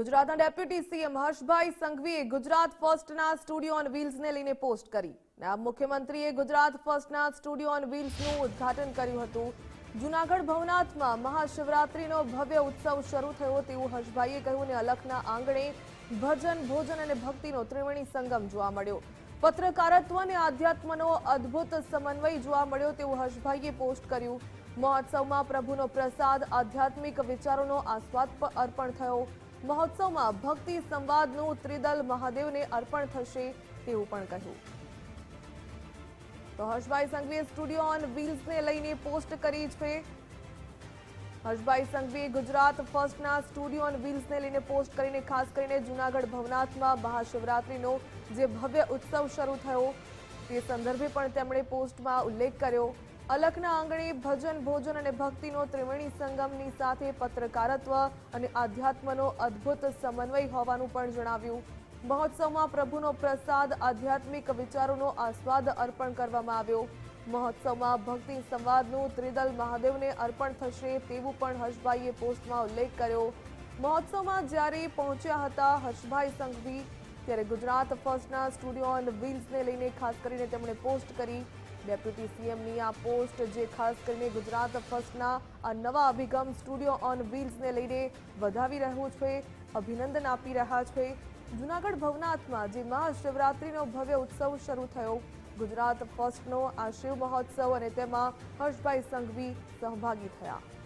ગુજરાતના deputy CM Harshbhai સંઘવીએ ગુજરાત ફર્સ્ટના સ્ટુડિયો ઓન વ્હીલ્સને લઈને પોસ્ટ કરી. નાયબ મુખ્યમંત્રીએ ગુજરાત ફર્સ્ટના સ્ટુડિયો ઓન વ્હીલ્સનું ઉદ્ઘાટન કર્યું હતું. જૂનાગઢ ભવનાથમાં મહાશિવરાત્રીનો ભવ્ય ઉત્સવ શરૂ થયો તેવું હર્ષભાઈએ કહ્યું અને અલખના આંગણે ભજન, ભોજન અને ભક્તિનો ત્રિવેણી સંગમ જોવા મળ્યો. પત્રકારત્વ અને આધ્યાત્મનો અદ્ભુત સમન્વય જોવા મળ્યો તેવું હર્ષભાઈએ પોસ્ટ કર્યું. મહોત્સવમાં પ્રભુનો પ્રસાદ, આધ્યાત્મિક વિચારોનો આસ્વાદ અર્પણ થયો. મહોત્સવમાં ભક્તિ સંવાદનું ત્રિદલ મહાદેવને અર્પણ થશે તેવું પણ કહ્યું. તો હર્ષભાઈ સંઘવીએ સ્ટુડિયો ઓન વ્હીલ્સને લઈને પોસ્ટ કરી છે. હર્ષભાઈ સંઘવીએ ગુજરાત ફર્સ્ટના સ્ટુડિયો ઓન વ્હીલ્સને લઈને પોસ્ટ કરીને ખાસ કરીને જૂનાગઢ ભવનાથમાં મહાશિવરાત્રિનો જે ભવ્ય ઉત્સવ શરૂ થયો, તે સંદર્ભે પણ તેમણે પોસ્ટમાં ઉલ્લેખ કર્યો. અલખના આંગણે ભજન, ભોજન અને ભક્તિનો ત્રિવેણી સંગમની સાથે પત્રકારત્વ અને આધ્યાત્મનો અદ્ભુત સમન્વય હોવાનું પણ જણાવ્યું. મહોત્સવમાં પ્રભુનો પ્રસાદ, આધ્યાત્મિક વિચારોનો આસ્વાદ અર્પણ કરવામાં આવ્યો. મહોત્સવમાં ભક્તિ સંવાદનું ત્રિદલ મહાદેવને અર્પણ થશે તેવું પણ હર્ષભાઈએ પોસ્ટમાં ઉલ્લેખ કર્યો. મહોત્સવમાં જ્યારે પહોંચ્યા હતા હર્ષભાઈ સંઘવી, ત્યારે ગુજરાત ફર્સ્ટના સ્ટુડિયો ઓન વ્હીલ્સને લઈને ખાસ કરીને તેમણે પોસ્ટ કરી. ડેપ્યુટી સીએમની આ પોસ્ટ, જે ખાસ કરીને ગુજરાત ફર્સ્ટના આ નવા અભિગમ સ્ટુડિયો ઓન વ્હીલ્સને લઈને વધાવી રહ્યું છે, અભિનંદન આપી રહ્યા છે. જૂનાગઢ ભવનાથમાં, જે મહાશિવરાત્રિનો ભવ્ય ઉત્સવ શરૂ થયો. ગુજરાત ફર્સ્ટનો આ શિવ મહોત્સવ અને તેમાં હર્ષભાઈ સંઘવી સહભાગી થયા.